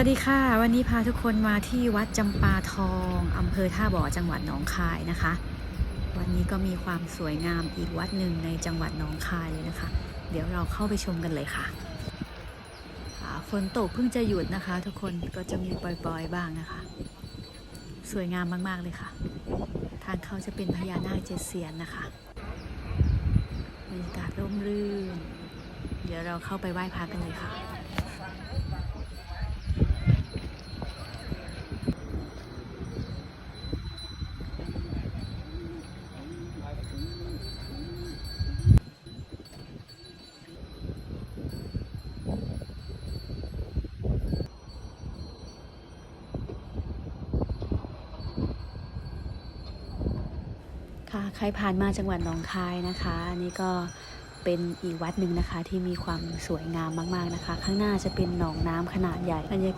วัสดีค่ะ วันนี้พาทุกคนมาที่วัดจำปาทองอำเภอท่าบ่อจังหวัดหนองคายนะคะ วันนี้ก็มีความสวยงามอีกวัดหนึ่งในจังหวัดหนองคายเลยนะคะ เดี๋ยวเราเข้าไปชมกันเลยค่ะฝนตกเพิ่งจะหยุดนะคะ ทุกคนก็จะมีปล่อยๆบ้างนะคะ สวยงามมากๆเลยค่ะ ทางเข้าจะเป็นพญานาคเจ็ดเสียนนะคะบรรยากาศร่มรื่น เดี๋ยวเราเข้าไปไหว้พระกันเลยค่ะ ค่ะใครผ่านมาจังหวัดหนองคายนะคะอันนี่ก็เป็นอีกวัดหนึ่งนะคะที่มีความสวยงามมากๆนะคะ ข้างหน้าจะเป็นหนองน้ำขนาดใหญ่